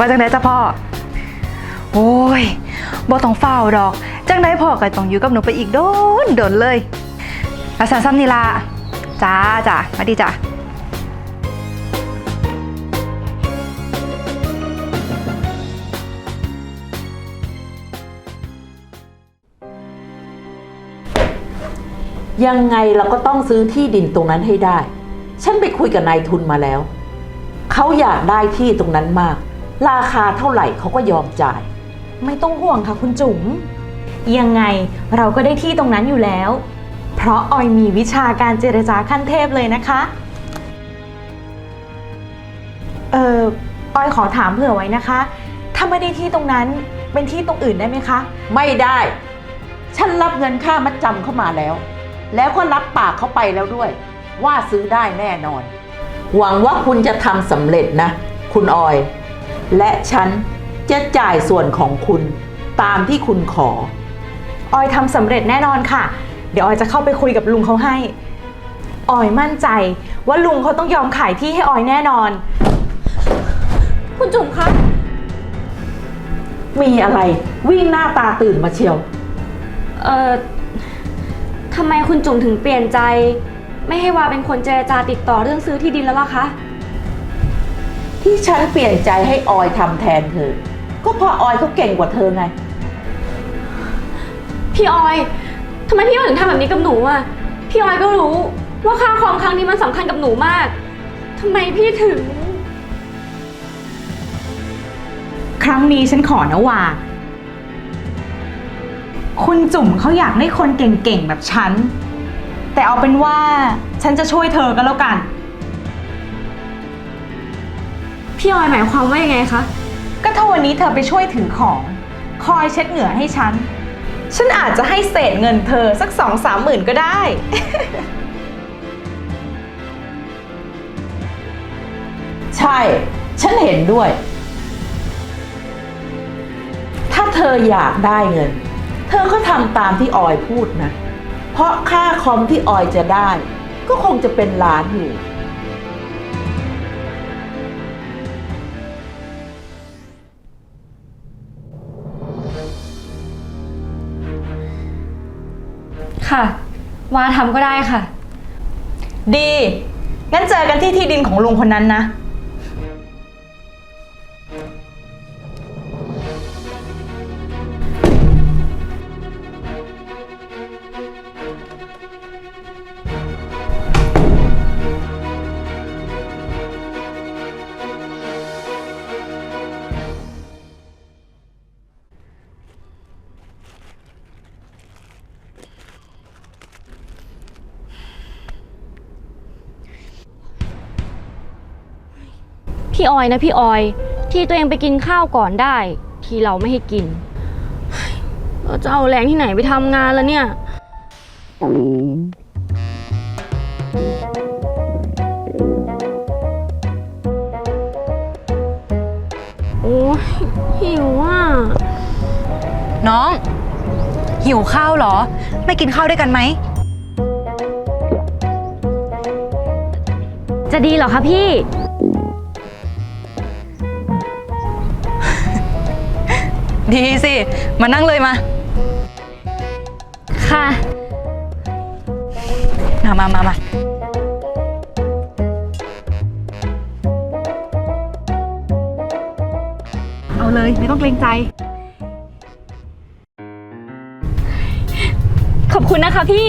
ว่าจังไดจ้ะพ่อ โอ้ยบ่ต้องเฝ้าดอก จังไดพ่อก็ต้องอยู่กับหนูไปอีกโดนโดนเลยอาสาซ้ำนี่ละจ้าจ้ามาดีจ้ะยังไงเราก็ต้องซื้อที่ดินตรงนั้นให้ได้ ฉันไปคุยกับนายทุนมาแล้ว เขาอยากได้ที่ตรงนั้นมาก ราคาเท่าไหร่เขาก็ยอมจ่าย ไม่ต้องห่วงค่ะคุณจุ๋ม ยังไงเราก็ได้ที่ตรงนั้นอยู่แล้ว เพราะออยมีวิชาการเจรจาขั้นเทพเลยนะคะ เออออยขอถามเผื่อไว้นะคะ ถ้าไม่ได้ที่ตรงนั้นเป็นที่ตรงอื่นได้ไหมคะ ไม่ได้ ฉันรับเงินค่ามัดจำเข้ามาแล้ว แล้วก็รับปากเขาไปแล้วด้วย ว่าซื้อได้แน่นอน หวังว่าคุณจะทำสำเร็จนะ คุณออย และฉันจะจ่ายส่วนของคุณตามที่คุณขอ ออยทำสำเร็จแน่นอนค่ะ เดี๋ยวออยจะเข้าไปคุยกับลุงเขาให้ ออยมั่นใจว่าลุงเขาต้องยอมขายที่ให้ออยแน่นอน คุณจุ๋มคะ มีอะไรวิ่งหน้าตาตื่นมาเชียว เอ่อทำไมคุณจุ๋มถึงเปลี่ยนใจ ไม่ให้วาเป็นคนเจรจาติดต่อเรื่องซื้อที่ดินแล้วล่ะคะ ที่ฉันเปลี่ยนใจให้ออยทำแทนเธอ ก็เพราะออยเขาเก่งกว่าเธอไง พี่ออยทำไมพี่ออยถึงทำแบบนี้กับหนูอะ พี่ออยก็รู้ว่าค่าคอมครั้งนี้มันสำคัญกับหนูมากทำไมพี่ถึง ครั้งนี้ฉันขอนะว่า คุณจุ๋มเขาอยากได้คนเก่งๆแบบฉัน แต่เอาเป็นว่าฉันจะช่วยเธอก็แล้วกัน พี่ออยหมายความว่ายังไงคะ ก็ถ้าวันนี้เธอไปช่วยถือของ คอยเช็ดเหงื่อให้ฉัน ฉันอาจจะให้เศษเงินเธอสักสองสามหมื่นก็ได้ ใช่ ฉันเห็นด้วย ถ้าเธออยากได้เงิน เธอก็ทำตามที่ออยพูดนะ เพราะค่าคอมที่ออยจะได้ ก็คงจะเป็นล้านอยู่ ค่ะ วาทำก็ได้ค่ะ ดี งั้นเจอกันที่ที่ดินของลุงคนนั้นนะ พี่ออยนะพี่ออย ที่ตัวเองไปกินข้าวก่อนได้ ที่เราไม่ให้กิน เราจะเอาแรงที่ไหนไปทำงานแล้วเนี่ย โอ้ยหิวอะ น้อง หิวข้าวเหรอ ไม่กินข้าวด้วยกันไหม จะดีเหรอคะพี่ ดีสิ มานั่งเลยมา ค่ะ มามามามาเอาเลยไม่ต้องเกรงใจ ขอบคุณนะคะพี่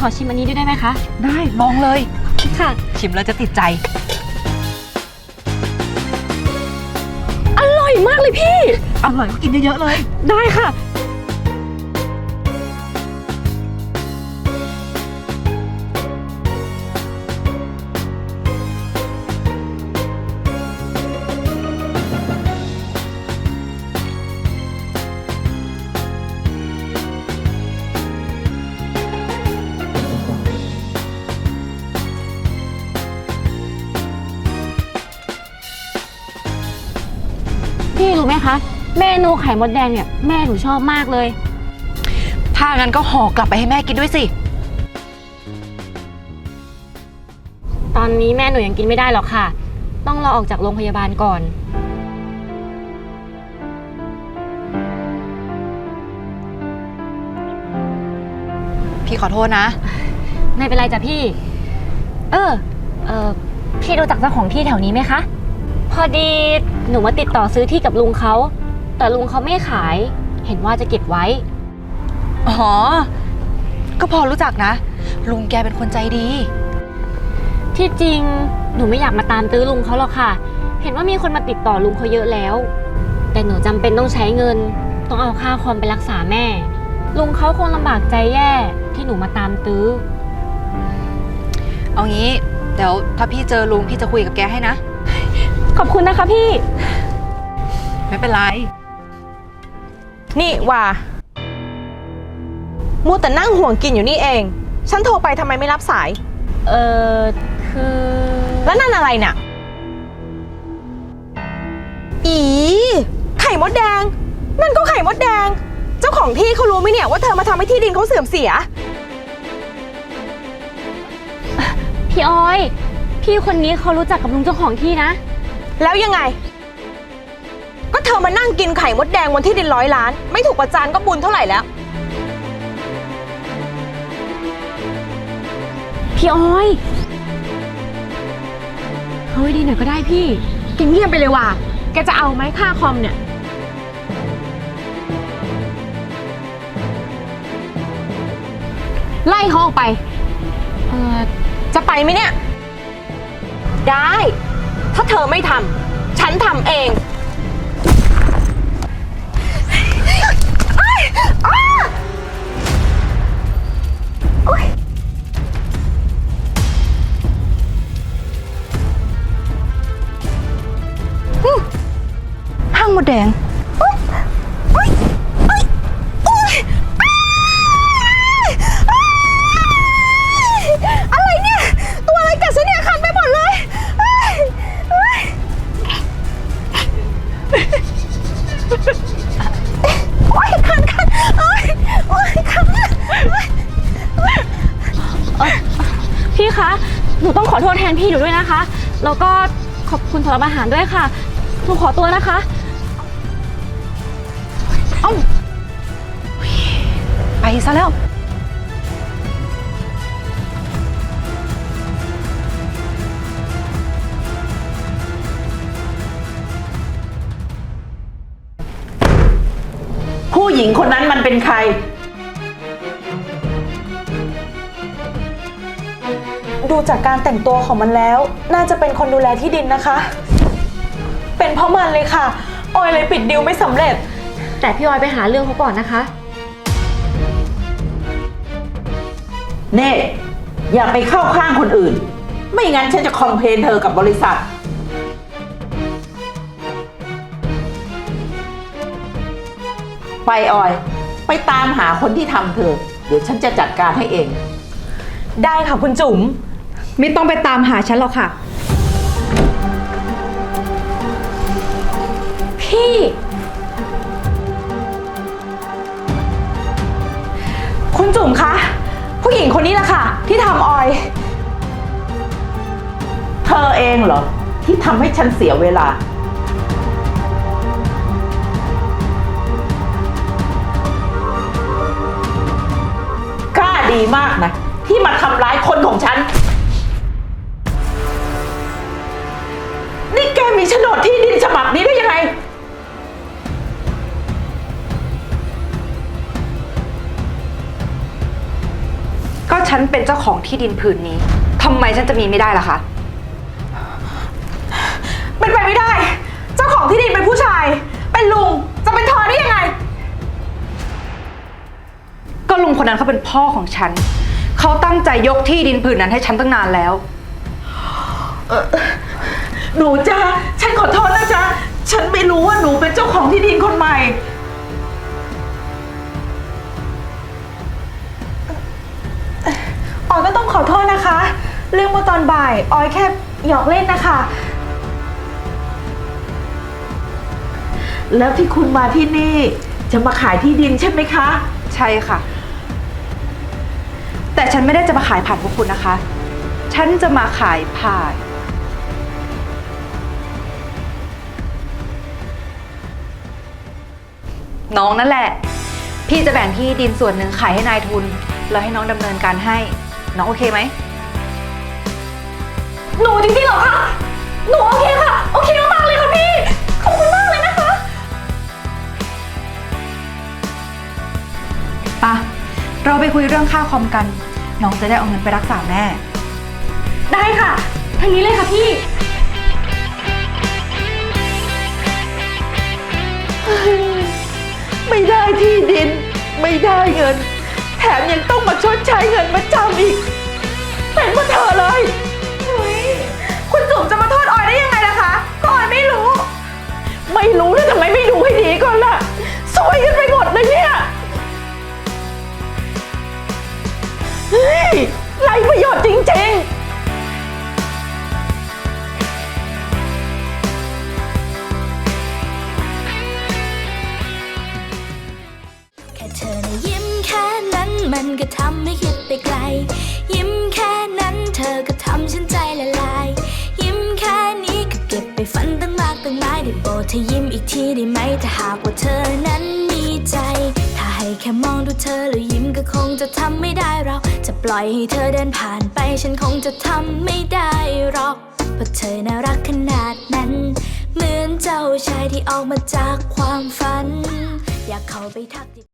ขอชิมอันนี้ด้วยได้ไหมคะ ได้ลองเลย ค่ะ ชิมแล้วจะติดใจ อร่อยมากเลยพี่ อร่อยก็กินเยอะๆเลย ได้ค่ะ พี่รู้ไหมคะ เมนูไข่มดแดงเนี่ยแม่หนูชอบมากเลย ถ้างั้นก็ห่อกลับไปให้แม่กินด้วยสิ ตอนนี้แม่หนูยังกินไม่ได้หรอกค่ะ ต้องรอออกจากโรงพยาบาลก่อน พี่ขอโทษนะ ไม่เป็นไรจ้ะพี่ เออ เออพี่รู้จักเจ้าของที่แถวนี้ไหมคะพ อดีหนูมาติดต่อซื้อที่กับลุงเขา แต่ลุงเขาไม่ขาย เห็นว่าจะเก็บไว้ อ๋อ ก็พอรู้จักนะ ลุงแกเป็นคนใจดี ที่จริงหนูไม่อยากมาตามตื้อลุงเขาหรอกค่ะ เห็นว่ามีคนมาติดต่อลุงเขาเยอะแล้ว แต่หนูจำเป็นต้องใช้เงิน ต้องเอาค่าคอมไปรักษาแม่ ลุงเขาคงลำบากใจแย่ที่หนูมาตามตื้อ เอางี้ เดี๋ยวถ้าพี่เจอลุงพี่จะคุยกับแกให้นะ ขอบคุณนะคะพี่ ไม่เป็นไร นี่ว่ามัวแต่นั่งห่วงกินอยู่นี่เอง ฉันโทรไปทำไมไม่รับสาย เออคือ แล้วนั่นอะไรน่ะ อี ไข่มดแดง นั่นก็ไข่มดแดง เจ้าของที่เขารู้ไหมเนี่ยว่าเธอมาทำให้ที่ดินเขาเสื่อมเสีย พี่ออย พี่คนนี้เขารู้จักกับลุงเจ้าของที่นะ แล้วยังไง ก็เธอมานั่งกินไข่มดแดงบนที่ดินร้อยล้าน ไม่ถูกประจานก็บุญเท่าไหร่แล้ว พี่อ้อยเฮ้ยดีหน่อยก็ได้พี่แกเงียบไปเลยว่ะ แกจะเอาไหมค่าคอมเนี่ย ไล่เขาออกไป เออจะไปไหมเนี่ย ได้ ถ้าเธอไม่ทำฉันทำเองห้างมดแดง หนูต้องขอโทษแทนพี่หนูด้วยนะคะ แล้วก็ขอบคุณสำหรับอาหารด้วยค่ะ หนูขอตัวนะคะ เอ้า ไปซะแล้ว ผู้หญิงคนนั้นมันเป็นใคร ดูจากการแต่งตัวของมันแล้ว น่าจะเป็นคนดูแลที่ดินนะคะ เป็นเพราะมันเลยค่ะ ออยเลยปิดดิวไม่สำเร็จ แต่พี่ออยไปหาเรื่องเขาก่อนนะคะ เน่อย่าไปเข้าข้างคนอื่น ไม่งั้นฉันจะคอมเพลนเธอกับบริษัท ไปออย ไปตามหาคนที่ทำเธอ เดี๋ยวฉันจะจัดการให้เอง ได้ค่ะคุณจุ๋ม ไม่ต้องไปตามหาฉันหรอกค่ะ พี่ คุณจุ๋มคะ ผู้หญิงคนนี้แหละค่ะ ที่ทำออย เธอเองเหรอ ที่ทำให้ฉันเสียเวลา กล้าดีมากนะ ที่มาทำร้ายคนของฉัน นี่แกมีโฉนดที่ดินฉบับนี้ได้ยังไง ก็ฉันเป็นเจ้าของที่ดินผืนนี้ทำไมฉันจะมีไม่ได้ล่ะคะ เป็นไปไม่ได้ เจ้าของที่ดินเป็นผู้ชาย เป็นลุง จะเป็นเธอได้ยังไง ก็ลุงคนนั้นเขาเป็นพ่อของฉัน เขาตั้งใจยกที่ดินผืนนั้นให้ฉันตั้งนานแล้ว หนูจ้าฉันขอโทษนะจ๊ะ ฉันไม่รู้ว่าหนูเป็นเจ้าของที่ดินคนใหม่ ออยก็ต้องขอโทษนะคะ เรื่องเมื่อตอนบ่าย ออยแค่หยอกเล่นนะคะ แล้วที่คุณมาที่นี่ จะมาขายที่ดินใช่ไหมคะ ใช่ค่ะ แต่ฉันไม่ได้จะมาขายผ่านพวกคุณนะคะ ฉันจะมาขายผ่าน น้องนั่นแหละ พี่จะแบ่งที่ดินส่วนหนึ่งขายให้นายทุน แล้วให้น้องดำเนินการให้ น้องโอเคไหม หนูจริงๆเหรอคะ หนูโอเคค่ะ โอเคมากๆเลยค่ะพี่ ขอบคุณมากเลยนะคะ ปะเราไปคุยเรื่องค่าคอมกัน น้องจะได้เอาเงินไปรักษาแม่ ได้ค่ะ ทางนี้เลยค่ะพี่ ไม่ได้ที่ดิน ไม่ได้เงิน แถมยังต้องมาชดใช้เงินมาจำอีก เป็นเพราะเธอเลยคุณจุ๋มจะมา โปรดเธอยิ้มอีกทีได้ไหมถ้าหากว่าเธอนั้นมีใจ ถ้าให้แค่มองดูเธอแล้วยิ้มก็คงจะทำไม่ได้เราจะปล่อยให้เธอเดินผ่านไปฉันคงจะทำไม่ได้หรอกเพราะเธอน่ารักขนาดนั้น เหมือนเจ้าชายที่ออกมาจากความฝัน อยากเข้าไปทัก